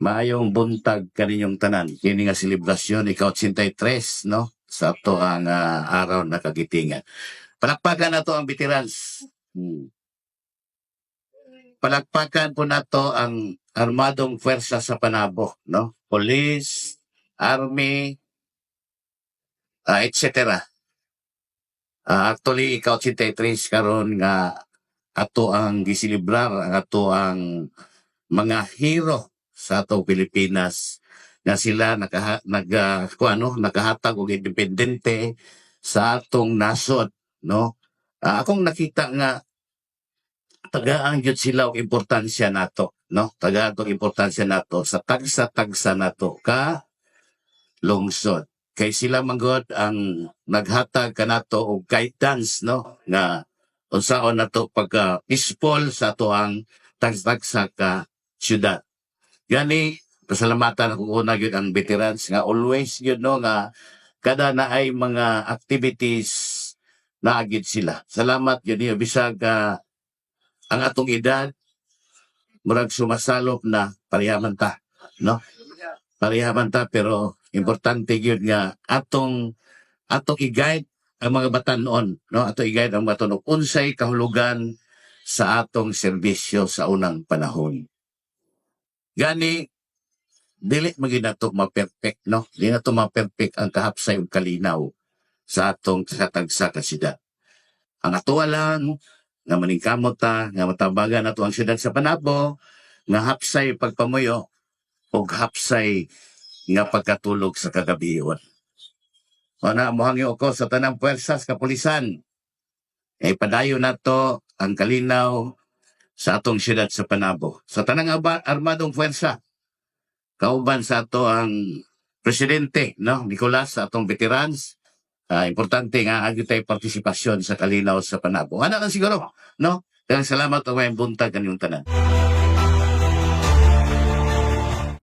Maayong buntag kaninyong tanan. Kini nga selebrasyon ikaw 83 no sa to ang ah, araw na kagitingan. Palakpakan na to ang veterans. Hmm. Palakpakan po na to ang armadong pwersa sa Panabo, no? Police, Army, ah, etc. Ah, actually, ikaw 83 karon nga ato ang gisilibrar, ato ang mga hero sa atong Pilipinas nga sila nakaha, nag kung ano nakahatag og independente sa atong nasod no? Ah, akong nakita nga tagaan gyud sila og importansya nato no? Tagaan og importansya nato sa tagsa-tagsa nato ka lungsod. Kay sila manggod ang naghatag kanato og guidance no? Nga unsaon nato pagka peaceful sa ato ang tagsa ka syudad gani pasalamatan ako una gyud ang veterans nga always gyud no nga kada na ay mga activities na agid sila. Salamat gyud niyo bisag ka ang atong edad murag sumasalop na parehaman ta no? Parehaman ta pero importante gyud nga atong atong i-guide ang mga batanon no? Atong i-guide ang batanon. Unsay kahulugan sa atong serbisyo sa unang panahon gani dili magid nato ma-perfect no di nato ma-perfect ang kahapsay ug kalinaw sa atong katagsa ka siyudad ang atuwa lang nga maningkamot ta nga matabagan nato ang siyudad sa Panabo nga hapsay pagpamuyo ug hapsay nga pagkatulog sa kagabion. Ana mohangyo ko sa tanang puwersas kapulisan. Ay padayo nato ang kalinaw sa atong siyudad sa Panabo. Sa tanang armadong puwersa. Kauban sa ato ang presidente, no, Nicolas, sa atong veterans. Ah, importante nga agi tay partisipasyon sa kalinaw sa Panabo. Ana lang siguro, no? Kaya salamat ang may buntag kanyang tanan.